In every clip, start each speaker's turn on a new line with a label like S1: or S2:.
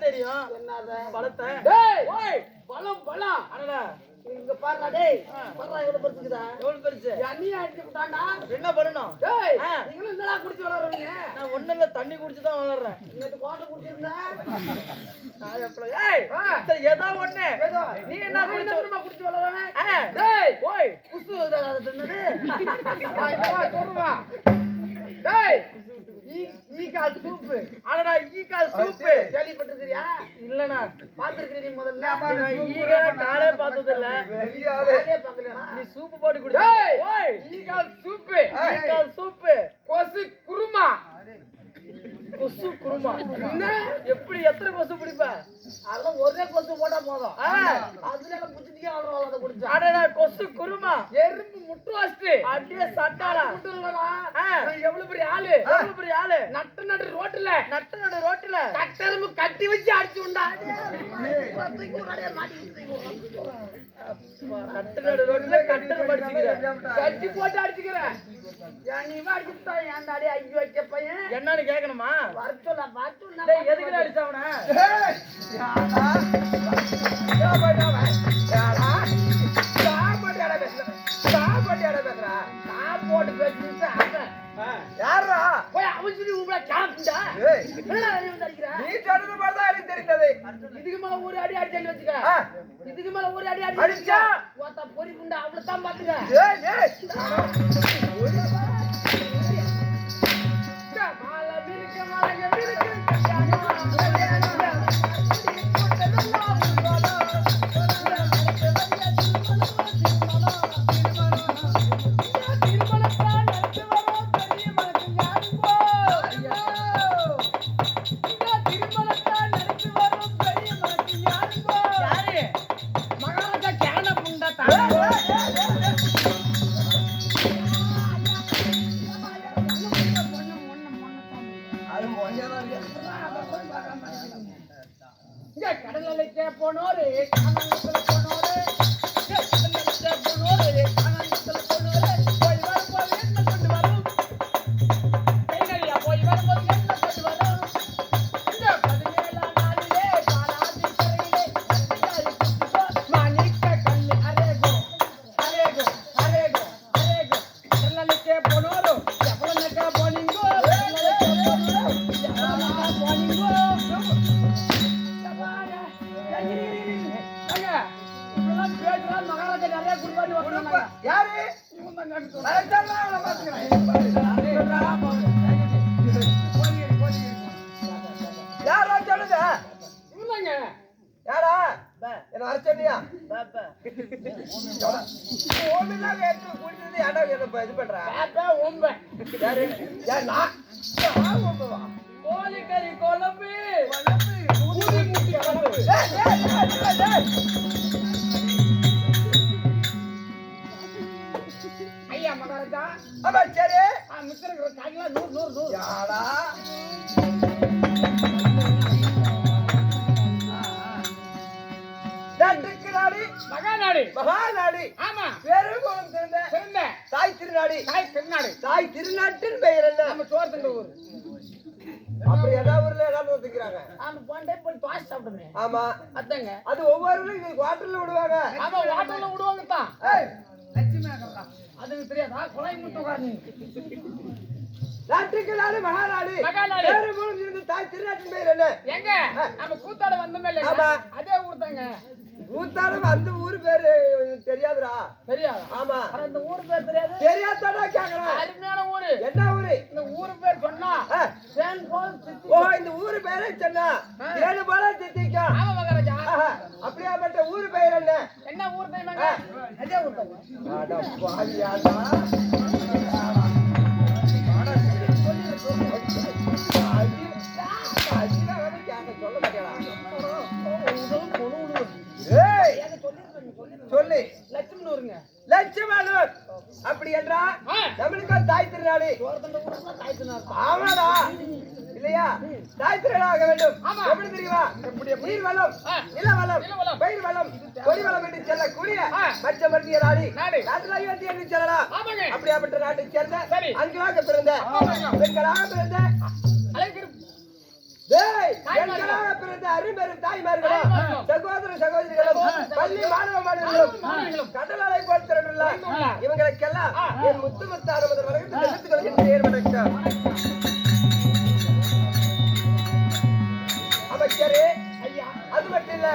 S1: தெரியும்
S2: டேய்
S1: ஓய்
S2: பழம் பழம்
S1: அடடா.
S2: இங்க பாருடா டேய். பாருடா எவ்வளவு பெருசுக்குதா
S1: எவ்வளவு பெருசு?
S2: அண்ணியா அடிச்சு விட்டான்டா
S1: என்ன பண்ணணும்?
S2: டேய். நீங்களும் என்னடா குடிச்சு வளர்றீங்க.
S1: நான் ஒண்ணு இல்ல தண்ணி குடிச்சு தான் வளர்றேன்.
S2: நேத்து கோட்டை குடிச்சிருந்தா?
S1: ஏய். சரி ஏதோ ஒண்ணு. நீ என்ன குடிச்சு
S2: குடிச்சு வளர்றேன். டேய்
S1: ஓய்
S2: குசு தின்னது. சொல்லுவா டேய் ஈ ஈ கால் சூப்பு.
S1: அடடா ஈ கால் சூப்பு.
S2: கேள்விப்பட்டிருக்கிறியா?
S1: இல்லண்ணா.
S2: பாத்துருக்கிறீ நீ முதல்ல
S1: நான் ஈக காலே பார்த்தது இல்ல நீ சூப்பு போட்டு குடி.
S2: டேய்
S1: ஓய்
S2: ஈ கால் சூப்பு.
S1: ஈ கால் சூப்பு.
S2: கொசு குருமா.
S1: கொசு குருமா. எப்படி எத்தனை கொசு பிடிப்ப
S2: அதெல்லாம் ஒரே கொசு போட்டா போதும். அதுல எல்லாம் புடிச்சிட்டே அதை குடிச்சா.
S1: அடடா கொசு குருமா.
S2: எறும்பு முட்டு வச்சுட்டு
S1: அப்படியே சட்டாடா
S2: முட்டு இல்லடா.
S1: ஆ.
S2: நான் எவ்வளவு பெரிய ஆளு?
S1: எவ்வளவு பெரிய ஆளு?
S2: நட்டு நட்டு ரோட்டுல.
S1: நட்டு நடு ரோட்டுல.
S2: கட்டெரும்பு கட்டி வச்சு அடிச்சு உண்டா?
S1: நட்டு நடு ரோட்டுல கட்டல் படிச்சுக்கிறேன்
S2: கட்டி போட்டு அடிச்சுக்கிறேன் நீ அடிச்சுட்டா ஏன் அடி ஐயோ வைக்க பையன்.
S1: என்னன்னு கேட்கணுமா
S2: வர சொல்ல பார்த்து
S1: டேய் எதுக்குடா அடிச்சவன
S3: யாரா? யாரா? யாரா? பேசுற? பேசுற?
S2: போட்டு
S3: ஆ, யார்ரா?
S2: போய் அவசியம் உங்களை என்னடா நீ வந்து அடிக்கிற
S3: நீ சொன்னது மாதிரிதான் எனக்கு தெரிந்தது.
S2: இதுக்கு மேல ஒரு அடி அடிச்சேன்னு வச்சுக்க. இதுக்கு மேல ஒரு அடி அடி
S3: அடிச்சா?
S2: பொறி குண்டா அவ்வளவு தான் பாத்துக்க
S3: அது மொய்யாதான்
S2: போனோரு போனோரு. மகாராஜா நிறைய குடுப்பாடி
S3: குடும்ப- யாரு? நான் சொன்னா அவளை யாரா சொல்லுங்க? யாரா? என்ன வர சொன்னியா? ஒண்ணுதான் எடுத்து குடிச்சது ஏன்டா என்ன இப்ப இது பண்ற? யாரு? யார் நான்?
S1: கோழிக்கறி குழம்பு
S2: ஐயா மகாராஜா.
S3: ஆமா, சரி.
S2: மித்திர காய்களா நூறு நூறு நூறு.
S3: யாரா? நாட்டுக்கு நாடு,
S2: மகாநாடு.
S3: மகாநாடு,
S2: ஆமா.
S3: பெருங்குளம்
S2: சிறந்த.
S3: தாய் திருநாடு.
S2: தாய் திருநாடு.
S3: தாய் திருநாட்டின் பெயர் என்ன?
S2: நம்ம சோறு தின்ற ஊர்.
S3: ஊர்ல ஏதாவது ஒத்துக்கிறாங்க
S2: ஆமா போன டைம் போய் பாஸ் சாப்பிடுமே.
S3: ஆமா.
S2: அதாங்க.
S3: அது ஒவ்வொரு குவார்டர்ல விடுவாங்க.
S2: ஆமா வாட்டர்ல விடுவாங்க தான் அதுக்கு தெரியாதா? குழாய் முட்டை
S3: நாட்டுக்கு நாடு மகாநாடு
S2: மகாநாடு.
S3: தாய் திருநாட்டின் பெயர் என்ன?
S2: எங்க? நம்ம கூத்தாட வந்தோமே இல்லையா
S3: ஆமா.
S2: அதே ஊர் தாங்க
S3: ஊத்தாலும் அந்த ஊர் பேரு தெரியாதுடா
S2: தெரியாதா
S3: ஆமா
S2: இந்த ஊர் பேர் தெரியாது
S3: தெரியாதாடா கேக்குறேன்
S2: அருமையான ஊரு
S3: என்ன ஊரு
S2: இந்த ஊர் பேர் சொன்னா
S3: ஓ இந்த ஊரு பேரே சொன்னா ஏழு போல தித்திக்கும்
S2: ஆமா மகாராஜா
S3: ஆஹா, அப்படியாப்பட்ட ஊரு பெயர் என்ன
S2: என்ன ஊர் தெரியுமாங்க அதே ஊர் தாங்க
S3: அட பாவியாடா. சொல்ல மாட்டியாடா? சொல்லு
S2: லட்சுமி ஊருங்க
S3: லட்சுமணன் அப்படி என்றா. நம்மளுக்கு தாய்
S2: திருநாள்
S3: ஆமாடா இல்ல இல்லையா தாய் திரளாக வேண்டும். எப்படி தெரியுமா? நீர் வளம். நில வளம். பயிர் வளம் கொடி வளம் என்று செல்லக்கூடிய. மற்ற மத்திய நாடு
S2: நாடு.
S3: நாட்டில் ஐவத்தி என்று சொல்லலாம் அப்படியாப்பட்ட நாட்டை சேர்ந்த
S2: சரி.
S3: அங்கலாக பிறந்த. பெண்களாக பிறந்த பிறந்த அரும்பெரும் தாய்மார்களும். சகோதர சகோதரிகளும் பள்ளி மாணவ மாணவர்களும். கடல் அலை போல். இவங்களுக்கெல்லாம். என் முத்து முத்தான முதல் வழக்கத்தை தெரிவித்துக் கொள்கின்றேன் வணக்கம் அமைச்சரே அது மட்டும் இல்ல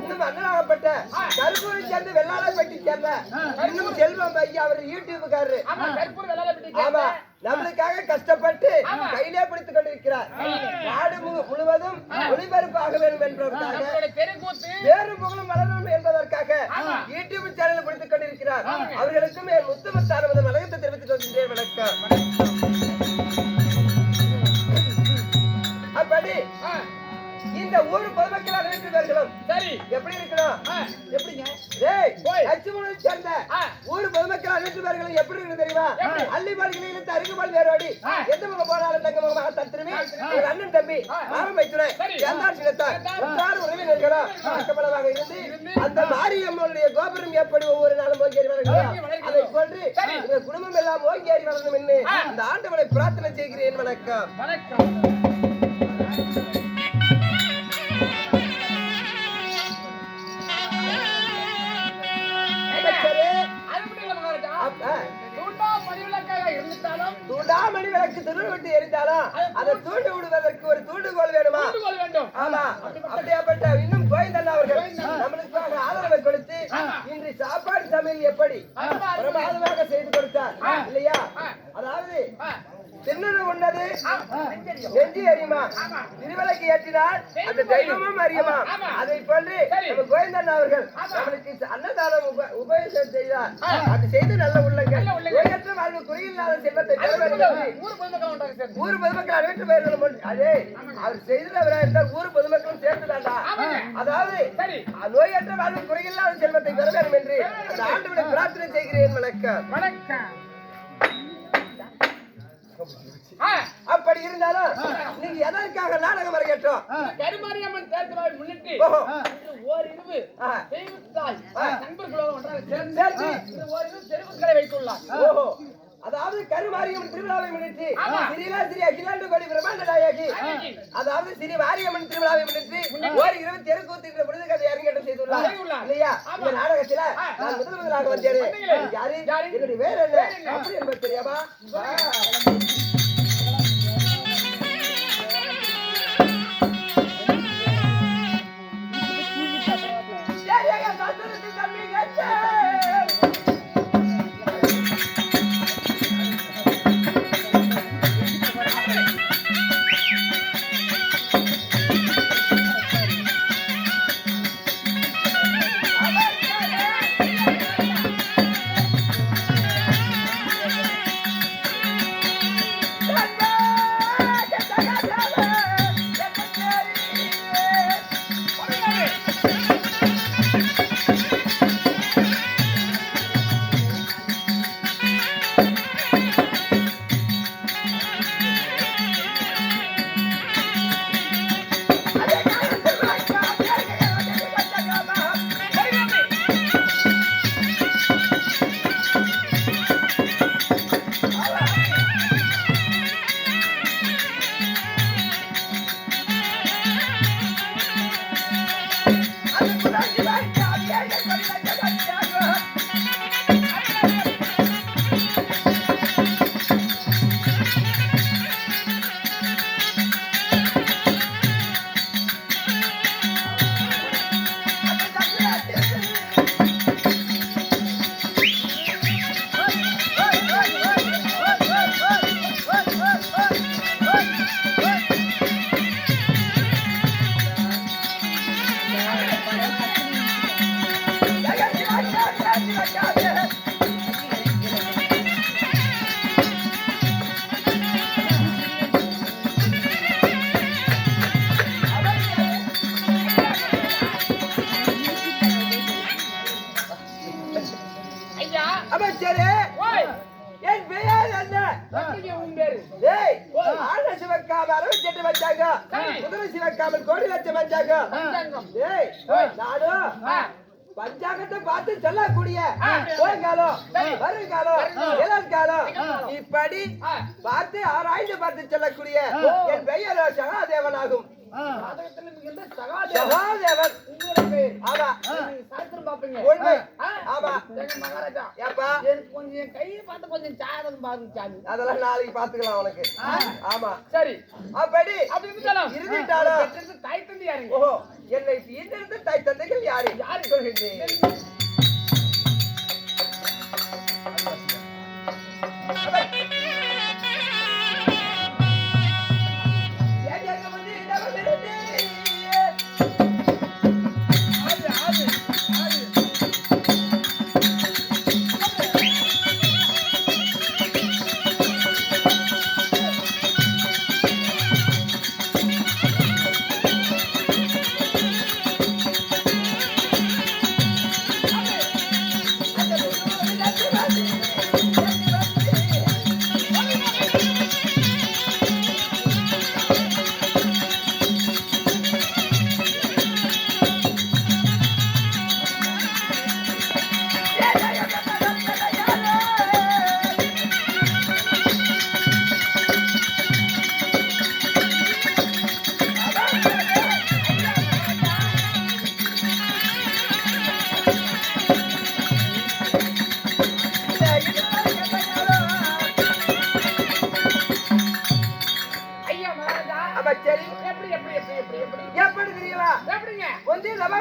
S3: இன்னும் அண்ணனாகப்பட்ட. கருப்பூரை சேர்ந்த வெள்ளாளப்பட்டி சேர்ந்த இன்னும் செல்வம் ஐயா அவர் யூடியூப்காரரு
S2: ஆமா
S3: நம்மளுக்காக கஷ்டப்பட்டு. கையிலே பிடித்துக் கொண்டிருக்கிறார். நாடு முழுவதும் ஒளிபரப்பாக வேண்டும் என்பதற்காக வேறு புகழும் வளரும் என்பதற்காக. யூடியூப் சேனல் பிடித்துக் கொண்டிருக்கிறார். அவர்களுக்கும் என் முதல் வணக்கத்தை தெரிவித்துக் கொள்கின்றேன். வணக்கம். அப்படி இந்த ஊர் பொதுமக்கள் அனைத்து பேர்களும்
S2: சரி.
S3: எப்படி இருக்கணும்
S2: எப்படிங்க.
S3: அச்சுமுனை சேர்ந்த பேர்களும் எப்படி இருக்கு தெரியுமா
S2: எப்படி?
S3: அள்ளிபாடிகளில் இருந்து அருகுபால் வேரோடி. எந்த பக்கம் போனாலும் தங்க முகமாக தத்திரமே ஒரு அண்ணன் தம்பி. மாமன் சேர்ந்தார். உற்றார் உறவினர்களும் பக்கபலமாக இருந்து. அந்த மாரியம்மனுடைய கோபுரம் எப்படி ஒவ்வொரு நாளும் ஓங்கி ஏறி
S2: ஓங்கி
S3: வளர்கிறதோ
S2: வளர்கிறதோ.
S3: அதை
S2: சரி.
S3: இந்த குடும்பம் எல்லாம் ஓங்கி ஏறி வளரணும் என்று. இந்த ஆண்டவனை பிரார்த்தனை செய்கிறேன் வணக்கம்
S2: வணக்கம்
S3: தூண்டாமணி விளக்கு துரு விட்டு எரிந்தாலும் அதை தூண்டு விடுவதற்கு ஒரு தூண்டுகோல் வேணுமா? ஆமா. அப்படியாப்பட்ட இன்னும் கோவிந்தன் அவர்கள் நம்மளுக்காக ஆதரவை கொடுத்து இன்று சாப்பாடு சமையல் எப்படி? பிரமாதமாக செய்து கொடுத்தார். இல்லையா? அதாவது
S2: ஆ,
S3: சின்னது உண்ணது. நெஞ்சி அறியுமா திருவிளக்கு ஏற்றினால் அந்த தெய்வமும் அறியுமா. அதை போன்று. நம்ம கோவிந்தன் அவர்கள் நம்மளுக்கு அன்னதானம் உப- உபயோகம் செய்தார். அது செய்து நல்ல உள்ளங்கள். நோயற்ற வாழ்வு குறையில்லாத செல்வத்தை
S2: ஊர் பொதுமக்கள்
S3: ஊர் பொதுமக்கள் அனைத்து பேர்களும் அதே அவர் செய்தவராக இருந்தால் ஊர் பொதுமக்களும் சேர்த்துதாண்டா.
S2: ஆமாங்க.
S3: அதாவது நோயற்ற வாழ்வு குறையில்லாத செல்வத்தை பெற வேண்டும் என்று அந்த பிரார்த்தனை செய்கிறேன். வணக்கம்.
S2: வணக்கம்.
S3: அப்படி இருந்தாலும் நீங்க எதற்காக நாடகம் அரங்கேற்றோம்?
S2: கருமாரியம்மன் தேர்தலை முன்னிட்டு ஓரிரவு. தெய்வத்தாய். நண்பர்களோடு ஒன்றாக சேர்ந்து ஓரிரவு தெருவுக்களை வைத்துள்ளார்.
S3: ஓஹோ. அதாவது கருமாரியம்மன் திருவிழாவை முன்னிட்டு. ஸ்ரீலா ஸ்ரீ அகிலாண்டு கோடி பிரம்மாண்ட நாயகி. அதாவது ஸ்ரீ மாரியம்மன் திருவிழாவை முன்னிட்டு ஓர் இருபத்தி தெருக்கூத்து என்ற புனித கதை அரங்கேற்றம் செய்துள்ளார். இல்லையா. இந்த நாடகத்துல. நான் முதல் முதலாக வந்தேன். யாரு? என்னுடைய வேற என்ன? அப்படி என்பது தெரியாமா குதிரை சிவக்காமல் கோடி லட்சம் பஞ்சாங்கம். நானும் பஞ்சாங்கத்தை பார்த்து சொல்லக்கூடிய போய்காலம் வருங்காலம் இளங்காலம் இப்படி
S2: ஆ.
S3: பார்த்து ஆராய்ந்து பார்த்து சொல்லக்கூடிய என் பெயர்
S2: ஜாதகத்துல மிகுந்த சகாதேவன். பெயர்.
S3: ஆமா.
S2: மகாராஜா.
S3: ஏப்பா.
S2: எனக்கு கொஞ்சம் என் கையை பார்த்து கொஞ்சம் ஜாதகம் பாருங்க சாமி.
S3: அதெல்லாம் நாளைக்கு பாத்துக்கலாம் உனக்கு. ஆமா.
S2: சரி.
S3: அப்படி
S2: அப்படி இருந்தாலும்
S3: இருந்துட்டாலும்.
S2: தாய் தந்தை யாருங்க
S3: ஓஹோ. என்னை தாய் தந்தைகள் யாரு?
S2: யாரு?
S3: சொல்கின்றேன்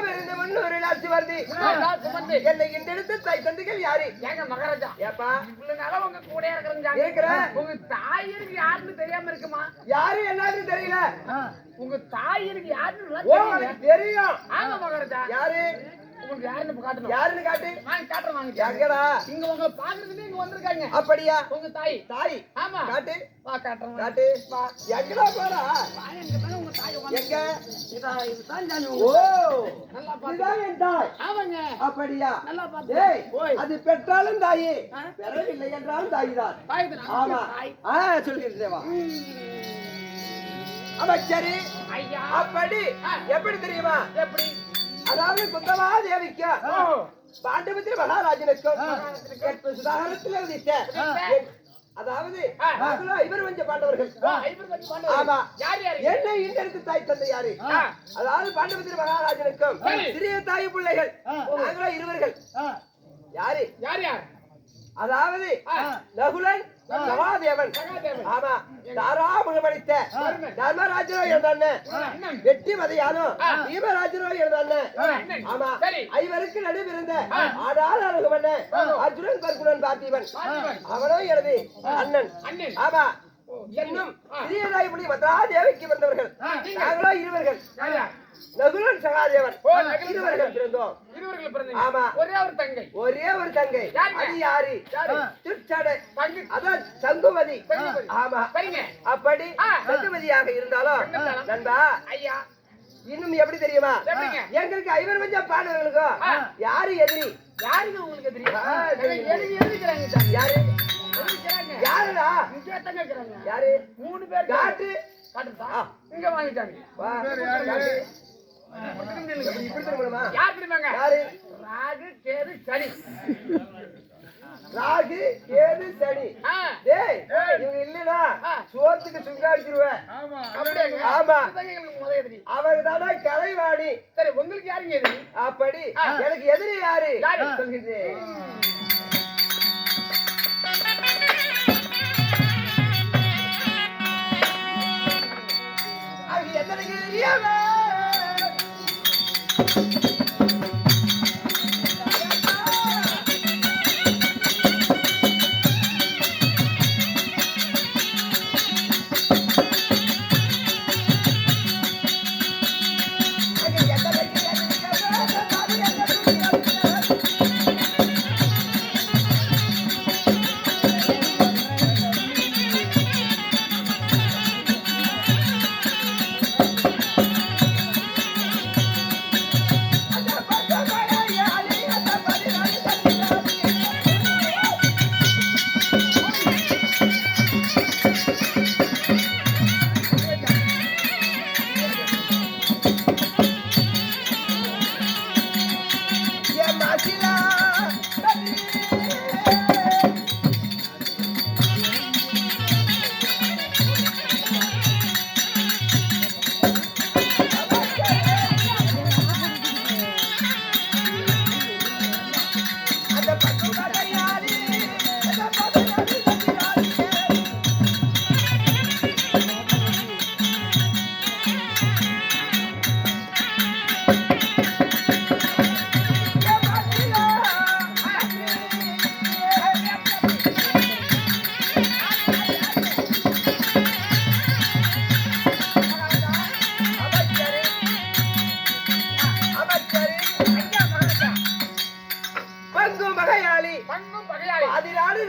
S3: இருந்து முன்னூறு லட்சி வருது என்னை இன்றெடுத்த தாய் தந்தைகள் யாரு?
S2: ஏங்க மகாராஜா
S3: ஏப்பா?
S2: இவ்வளவு நாளா உங்க கூட இருக்கிறேங்க
S3: இருக்கிறேன்.
S2: உங்க தாயிருக்கு யாருன்னு தெரியாம இருக்குமா?
S3: யாரு எல்லாரும் தெரியல.
S2: உங்க தாயிருக்கு யாருன்னு
S3: தெரியும்.
S2: ஆமா மகாராஜா.
S3: யாரு?
S2: உங்களுக்கு யாருன்னு இப்ப காட்டணும்.
S3: யாருன்னு காட்டு?
S2: வாங்க காட்டுறேன் வாங்க.
S3: எங்கடா
S2: இங்க உங்களை பாக்குறதுக்கு இங்க வந்திருக்காங்க.
S3: அப்படியா?
S2: உங்க தாய்.
S3: தாய்?
S2: ஆமா.
S3: காட்டு.
S2: வா காட்டுறேன் வா.
S3: காட்டு. எங்கடா போறா?
S2: பாருங்க, உங்க தாய் உட்கார்ந்து-
S3: எங்க?
S2: இதா, இதுதான் ஜானு.
S3: ஓ
S2: நல்லா பாத்து
S3: இதுதான் என் தாய்.
S2: ஆமாங்க.
S3: அப்படியா?
S2: நல்லா பாத்து
S3: அது பெற்றாலும் தாயே. பெறவில்லை என்றாலும்
S2: தாய்
S3: ஆமா. அமைச்சரி
S2: ஐயா.
S3: அப்படி எப்படி தெரியுமா?
S2: எப்படி?
S3: அதாவது குந்தவா தேவிக்கு
S2: ஓ
S3: பாண்டவத்தில் மகாராஜனுக்கும் சுதாகரத்தில் அதாவது ஐவர் வஞ்ச பாண்டவர்கள். ஆமா. என்னை இன்றெடுத்து தாய் தந்தை யாரு. அதாவது பாண்டவத்தில் மகாராஜனுக்கும். சிறிய தாய் பிள்ளைகள். நாங்களும் இருவர்கள். யாரு?
S2: யார் யார்?
S3: அதாவது
S2: ஆ.
S3: நகுலன் சகாதேவன். ஆமா மதையானோ பீமராஜனோ இருந்தாங்க
S2: அண்ணன்.
S3: ஆமா. ஐவருக்கு நடுவிருந்த ஆடால் அழகுவண்ண அர்ஜுனன் பர்குணன் பார்த்திபன்.
S2: பார்த்திபன்.
S3: அவனோ எனது அண்ணன். ஆமா இன்னும் சிறியதாய் மத்ரா தேவிக்கு வந்தவர்கள். நாங்களோ இருவர்கள்? நகுலன் சகாதேவன்.
S2: ஓ, நகுலன்
S3: இருவர்கள். பிறந்தோம்.
S2: இருவர்கள் பிறந்தீங்க.
S3: ஆமா.
S2: ஒரே ஒரு தங்கை.
S3: ஒரே ஒரு தங்கை.
S2: யாருங்க?
S3: அது யாரு?
S2: யாரு?
S3: திருச்சடை.
S2: தங்கை.
S3: அதான் சங்குமதி.
S2: சங்குமதி.
S3: ஆமா.
S2: சரிங்க.
S3: அப்படி
S2: ஆ.
S3: சங்குமதியாக இருந்தாலும்
S2: இருந்தாலும்.
S3: நண்பா
S2: ஐயா.
S3: இன்னும் எப்படி தெரியுமா? எங்களுக்கு ஐவர் வஞ்ச பாண்டவர்களுக்கும்
S2: ஆ.
S3: யாரு எதிரி?
S2: யாருங்க உங்களுக்கு தெரியும் எழுதிக்கிறாங்க.
S3: யாரு? யாருடா? யாரு?
S2: மூணு பேர்
S3: காட்டு.
S2: இங்க வாங்கிட்டாங்க. யார் தெரியுமாங்க?
S3: யாரு?
S2: ராகு கேது சனி.
S3: ராகு கேது சனி. டேய் இவங்க இல்லனா. சோத்துக்கு சுங்காடிச்சிருவேன் ஆமா. அவர் தானே கலைவாணி.
S2: சரி உங்களுக்கு யாருங்க எதிரி
S3: அப்படி. எனக்கு எதிரி யாரு?
S2: யாரு?
S3: சொல்கிறேன்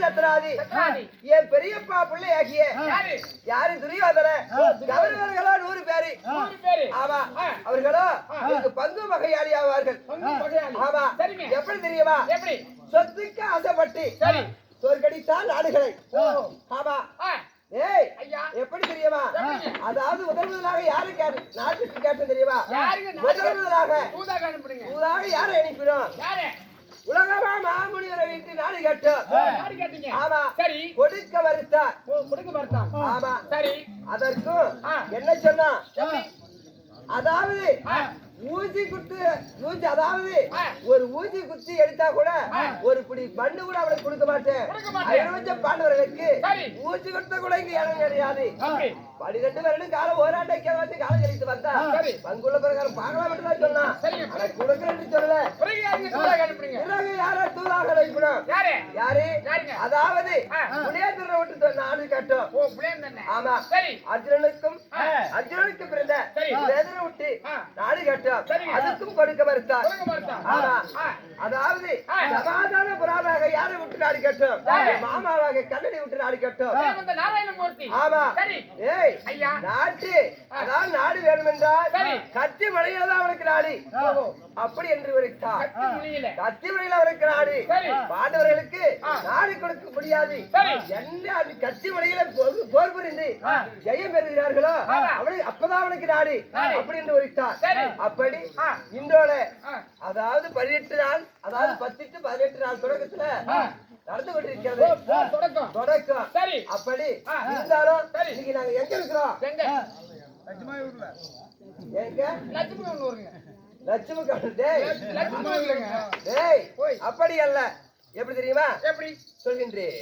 S3: சக்கராதி
S2: சக்கராதி.
S3: என் பெரியப்பா பிள்ளையாகிய
S2: யாரு?
S3: யாரு துரியோதன கௌரவர்களோ நூறு பேரு. ஆமா. அவர்களோ எனக்கு பங்கு வகையாளி. ஆவார்கள். ஆமா எப்படி தெரியுமா?
S2: எப்படி?
S3: சொத்துக்கு ஆசைப்பட்டு
S2: சரி.
S3: தோற்கடித்தான் நாடுகளை. ஆமா. ஏய்
S2: ஐயா.
S3: எப்படி தெரியுமா? அதாவது முதல் முதலாக யாரு கேட்டு நாட்டுக்கு கேட்டு தெரியுமா? முதல்? முதலாக
S2: தூதாக
S3: யாரை அனுப்பினோம்?
S2: யாரு?
S3: உலகமா மாமுனிவரை வீட்டு நாடு
S2: கேட்டீங்க.
S3: ஆமா.
S2: சரி.
S3: கொடுக்க மறுத்தார்.
S2: ஓ கொடுக்க பார்த்தான்
S3: ஆமா.
S2: சரி.
S3: அதற்கும். என்ன சொன்னா அதாவது ஊசி குத்து ஊசி அதாவது. ஒரு ஊசி குத்தி எடுத்தா கூட. ஒரு பிடி பண்ணு கூட அவனுக்கு கொடுக்க மாட்டேன். ஐரோப்பிய பாண்டவர்களுக்கு. ஊசி கொடுத்த கூட இங்க இடம் கிடையாது பனிரெண்டு வருடம் காலம் ஓராண்டைக்கு வந்து காலம் கழித்து வந்தா. பங்குள்ள பிரகாரம் பார்க்கலாம் மட்டும் தான்
S2: சரிங்க.
S3: ஆனா கொடுக்கலன்னு சொல்லல யாரா தூதாக அனுப்பினோம்
S2: யாரு?
S3: அதாவது. முனேந்திரனை விட்டு கட்டும்
S2: ஓ பிளேன் தானே
S3: ஆமா அர்ஜுனனுக்கும். அர்ஜுனனுக்கு பிறந்த விட்டு. நாடு கட்டும்
S2: சரிங்க.
S3: அதுக்கும் கொடுக்க மறுத்தார். அதாவது. சமாதான புறாவாக யாரை விட்டு நாடு கட்டும்? மாமாவாக கண்ணனை விட்டு நாடு கட்டும்
S2: நாராயணமூர்த்தி
S3: ஆமா ஏய்
S2: ஐயா
S3: நாட்டு அதாவது நாடு வேணும் என்றால். கத்தி மலையில தான் அவனுக்கு நாடு. அப்படி என்று உரைத்தார்
S2: கத்தி
S3: மலையில அவனுக்கு நாடு. பாண்டவர்களுக்கு. நாடு கொடுக்க முடியாது. என்ன கத்தி மலையில போர் போர் புரிந்து. ஜெயம் பெறுகிறார்களோ. அவனுக்கு அப்பதான் அவனுக்கு நாடு. அப்படி என்று உரைத்தார்
S2: சரி.
S3: அப்படி. இன்றோட. அதாவது பதினெட்டு நாள் அதாவது பத்து பதினெட்டு நாள் தொடக்கத்துல. நடந்து கொண்டிருக்கிறது
S2: தொடக்கம்.
S3: தொடக்கம்.
S2: சரி.
S3: அப்படி. இருந்தாலும்
S2: சரி.
S3: இன்னைக்கு நாங்க எங்க இருக்கிறோம்?
S2: எங்க?
S3: எங்க?
S2: லட்சுமி ஒண்ணு வருங்க.
S3: லட்சுமி கவுண்டர் டேய்.
S2: லட்சுமி இல்லைங்க
S3: டேய்.
S2: ஓய்.
S3: அப்படி அல்ல. எப்படி தெரியுமா?
S2: எப்படி?
S3: சொல்கின்றேன்.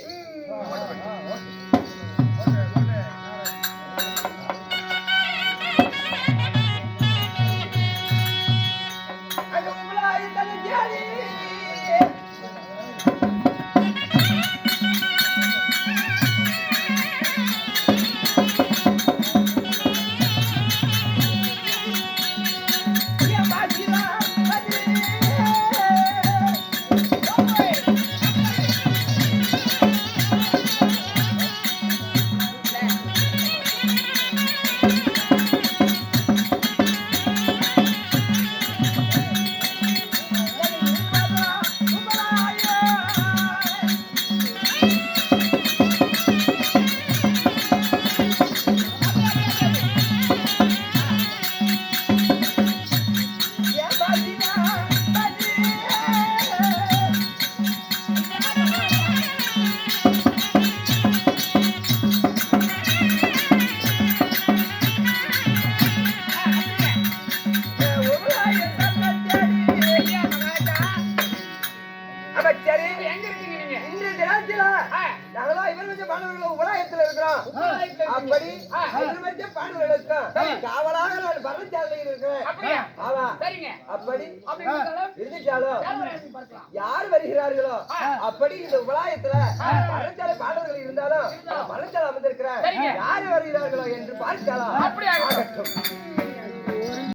S3: ஆமா. அப்படி இருந்துட்டாலும்
S2: யார்
S3: வருகிறார்களோ. அப்படி இந்த உலகத்துல
S2: ஆ.
S3: பரஞ்சாலை பாண்டவர்கள் இருந்தாலும் அமர்ந்திருக்கிறேன்
S2: சரிங்க.
S3: யார் வருகிறார்களோ என்று பார்க்கலாம் ஆகட்டும்.